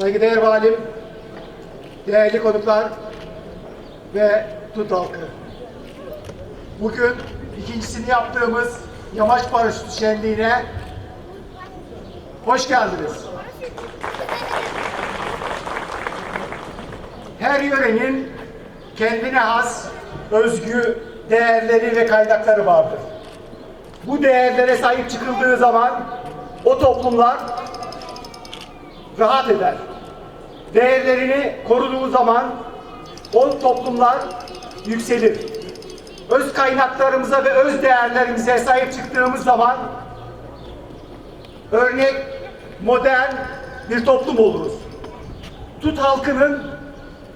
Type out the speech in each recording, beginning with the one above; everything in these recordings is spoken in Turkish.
saygıdeğer valim, değerli konuklar ve Tut halkı. Bugün ikincisini yaptığımız Yamaç Paraşütü Şenliği'ne hoş geldiniz. Her yörenin kendine has, özgü değerleri ve kaynakları vardır. Bu değerlere sahip çıkıldığı zaman o toplumlar rahat eder. Değerlerini koruduğu zaman o toplumlar yükselir. Öz kaynaklarımıza ve öz değerlerimize sahip çıktığımız zaman örnek modern bir toplum oluruz. Tut halkının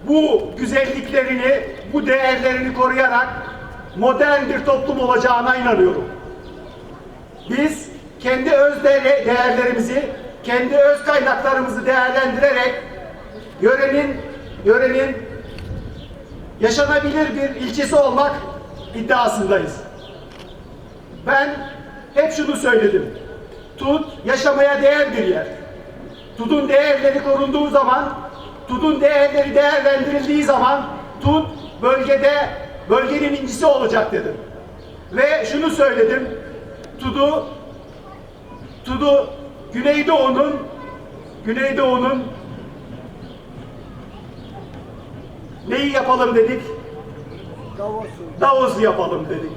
bu güzelliklerini, bu değerlerini koruyarak modern bir toplum olacağına inanıyorum. Biz kendi öz değer- değerlerimizi, kendi öz kaynaklarımızı değerlendirerek yörenin yörenin yaşanabilir bir ilçesi olmak iddiasındayız. Ben hep şunu söyledim. Tut yaşamaya değer bir yer. Tutun değerleri korunduğu zaman, Tutun değerleri değerlendirildiği zaman Tut bölgede bölgenin incisi olacak dedim. Ve şunu söyledim. Tudu Tudu Güneydoğu'nun Güneydoğu'nun neyi yapalım dedik? Davos'u yapalım dedik.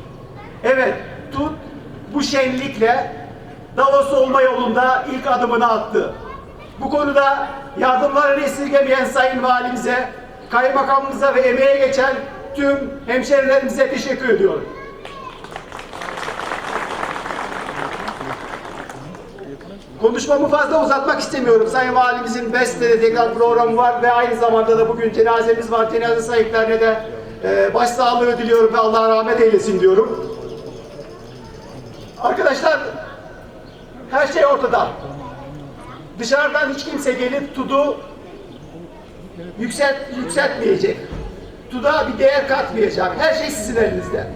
Evet, Tut bu şenlikle Davos olma yolunda ilk adımını attı. Bu konuda yardımlarını esirgemeyen Sayın Valimize, Kaymakamımıza ve emeğe geçen tüm hemşerilerimize teşekkür ediyorum. Konuşmamı fazla uzatmak istemiyorum. Sayın Valimizin Beste'de tekrar programı var ve aynı zamanda da bugün cenazemiz var. Cenaze sahiplerine de e, başsağlığı diliyorum ve Allah rahmet eylesin diyorum. Arkadaşlar her şey ortada. Dışarıdan hiç kimse gelip tudu yükselt, yükseltmeyecek. Tuda bir değer katmayacak. Her şey sizin elinizde.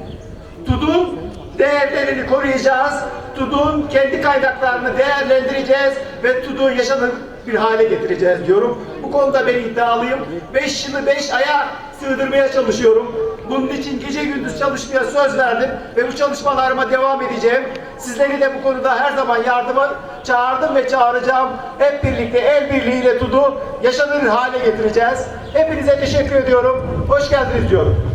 Tudun değerlerini koruyacağız. Tudun kendi kaynaklarını değerlendireceğiz ve Tudu yaşanır bir hale getireceğiz diyorum. Bu konuda ben iddialıyım. Beş yılı beş aya sığdırmaya çalışıyorum. Bunun için gece gündüz çalışmaya söz verdim ve bu çalışmalarıma devam edeceğim. Sizleri de bu konuda her zaman yardıma çağırdım ve çağıracağım. Hep birlikte el birliğiyle Tudu yaşanır hale getireceğiz. Hepinize teşekkür ediyorum. Hoş geldiniz diyorum.